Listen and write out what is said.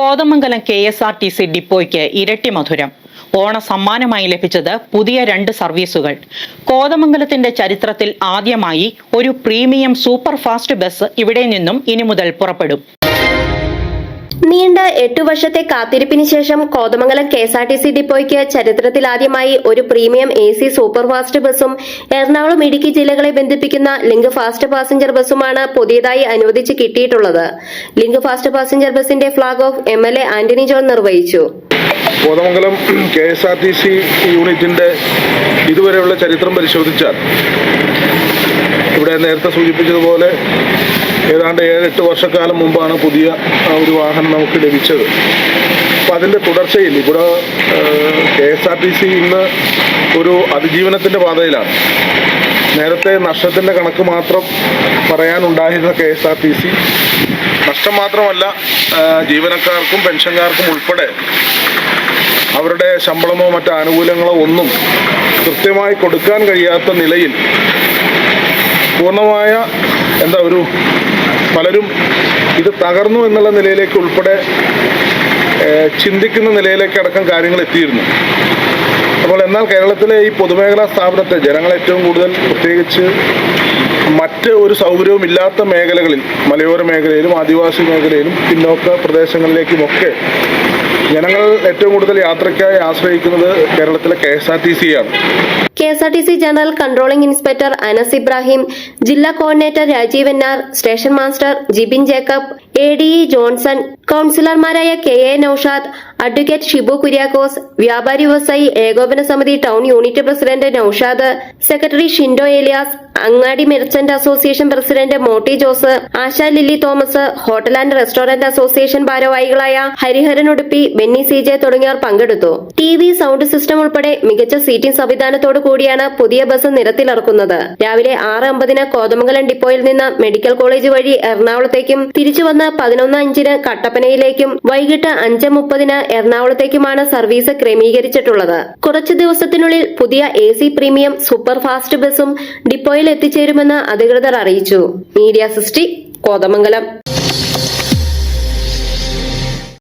Kothamangalam K S R T C ഡിപ്പോയ്ക്ക് ഇരട്ടി മധുരം. ഓണ സമ്മാനമായി ലഭിച്ചത് പുതിയ രണ്ട് സർവീസുകൾ. കോതമംഗലത്തിന്റെ ചരിത്രത്തിൽ ആദ്യമായി ഒരു പ്രീമിയം സൂപ്പർ ഫാസ്റ്റ് ബസ് ഇവിടെ നിന്നും ഇനി മുതൽ പുറപ്പെടും. നീണ്ട എട്ടു വർഷത്തെ കാത്തിരിപ്പിന് ശേഷം Kothamangalam K S R T C ഡിപ്പോയ്ക്ക് ചരിത്രത്തിലാദ്യമായി ഒരു premium A C super fast ബസും എറണാകുളം ഇടുക്കി ജില്ലകളെ ബന്ധിപ്പിക്കുന്ന ലിങ്ക് ഫാസ്റ്റ് പാസഞ്ചർ ബസുമാണ് പുതിയതായി അനുവദിച്ച് കിട്ടിയിട്ടുള്ളത്. ലിങ്ക് ഫാസ്റ്റ് പാസഞ്ചർ ബസിന്റെ flag off M L A Antony John നിർവഹിച്ചു. Kothamangalam K S R T C യൂണിറ്റിന്റെ ഇതുവരെയുള്ള ചരിത്രം പരിശോധിച്ചാൽ ഇവിടെ നേരത്തെ സൂചിപ്പിച്ചതുപോലെ ഏതാണ്ട് ഏഴെട്ട് വർഷക്കാലം മുമ്പാണ് പുതിയ ഒരു വാഹനം നമുക്ക് ലഭിച്ചത്. അപ്പം അതിന്റെ തുടർച്ചയിൽ ഇവിടെ K S R T C ഇന്ന് ഒരു അതിജീവനത്തിന്റെ പാതയിലാണ്. നേരത്തെ നഷ്ടത്തിന്റെ കണക്ക് മാത്രം പറയാനുണ്ടായിരുന്ന K S R T C. നഷ്ടം മാത്രമല്ല ജീവനക്കാർക്കും പെൻഷൻകാർക്കും ഉൾപ്പെടെ അവരുടെ ശമ്പളമോ മറ്റ് ആനുകൂല്യങ്ങളോ ഒന്നും കൃത്യമായി കൊടുക്കാൻ കഴിയാത്ത നിലയിൽ പൂർണമായ എന്താ ഒരു പലരും ഇത് തകർന്നു എന്നുള്ള നിലയിലേക്ക് ഉൾപ്പെടെ ചിന്തിക്കുന്ന നിലയിലേക്ക് അടക്കം കാര്യങ്ങൾ എത്തിയിരുന്നു. അപ്പോൾ എന്നാൽ കേരളത്തിലെ ഈ പൊതുമേഖലാ സ്ഥാപനത്തെ ജനങ്ങൾ ഏറ്റവും കൂടുതൽ പ്രത്യേകിച്ച് മറ്റ് ഒരു സൗകര്യവും ഇല്ലാത്ത മേഖലകളിൽ മലയോര മേഖലയിലും ആദിവാസി മേഖലയിലും പിന്നോക്ക പ്രദേശങ്ങളിലേക്കുമൊക്കെ ജനങ്ങൾ ഏറ്റവും കൂടുതൽ യാത്രയ്ക്കായി ആശ്രയിക്കുന്നത് കേരളത്തിലെ K S R T സിയാണ് K S R T C general controlling inspector Anas Ibrahim ജില്ലാ coordinator Rajeev N R station master Jibin Jacob A D E Johnson കൌൺസിലർമാരായ K A Noushad advocate Shibu Kuriakose വ്യാപാരി വ്യവസായി ഏകോപന സമിതി town unit president Noushad secretary Shindo Elias Angadi merchant association president Motty Jose Asha Lily Thomas hotel and restaurant association ഭാരവാഹികളായ Hariharan Udupi Benny C J തുടങ്ങിയവർ പങ്കെടുത്തു. T V sound system ഉൾപ്പെടെ മികച്ച seating സംവിധാനത്തോടു കൂടിയാണ് പുതിയ ബസ് നിരത്തിലിറക്കുന്നത്. രാവിലെ ആറ് അമ്പതിന് കോതമംഗലം ഡിപ്പോയിൽ നിന്ന് മെഡിക്കൽ കോളേജ് വഴി എറണാകുളത്തേക്കും തിരിച്ചു വന്ന് പതിനൊന്ന് അഞ്ചിന് കട്ടപ്പനയിലേക്കും വൈകിട്ട് അഞ്ച് മുപ്പതിന് എറണാകുളത്തേക്കുമാണ് സർവീസ് ക്രമീകരിച്ചിട്ടുള്ളത്. കുറച്ചു ദിവസത്തിനുള്ളിൽ പുതിയ A C premium super fast ബസും ഡിപ്പോയിൽ എത്തിച്ചേരുമെന്ന് അധികൃതർ അറിയിച്ചു. മീഡിയ സൃഷ്ടി കോതമംഗലം.